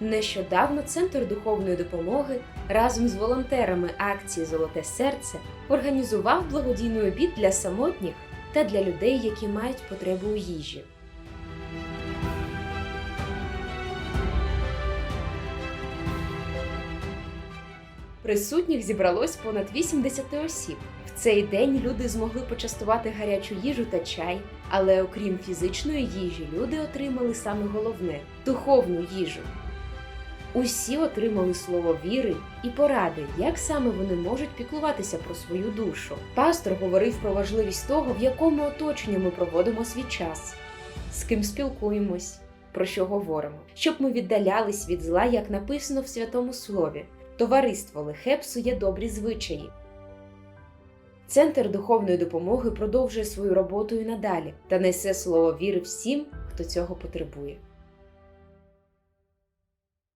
Нещодавно Центр духовної допомоги разом з волонтерами акції Золоте серце організував благодійний обід для самотніх та для людей, які мають потребу у їжі. Присутніх зібралось понад 80 осіб. В цей день люди змогли почастувати гарячу їжу та чай, але окрім фізичної їжі, люди отримали саме головне духовну їжу. Усі отримали слово віри і поради, як саме вони можуть піклуватися про свою душу. Пастор говорив про важливість того, в якому оточенні ми проводимо свій час, з ким спілкуємось, про що говоримо, щоб ми віддалялись від зла, як написано в святому слові. Товариство лихе псує добрі звичаї. Центр духовної допомоги продовжує свою роботу і надалі та несе слово віри всім, хто цього потребує.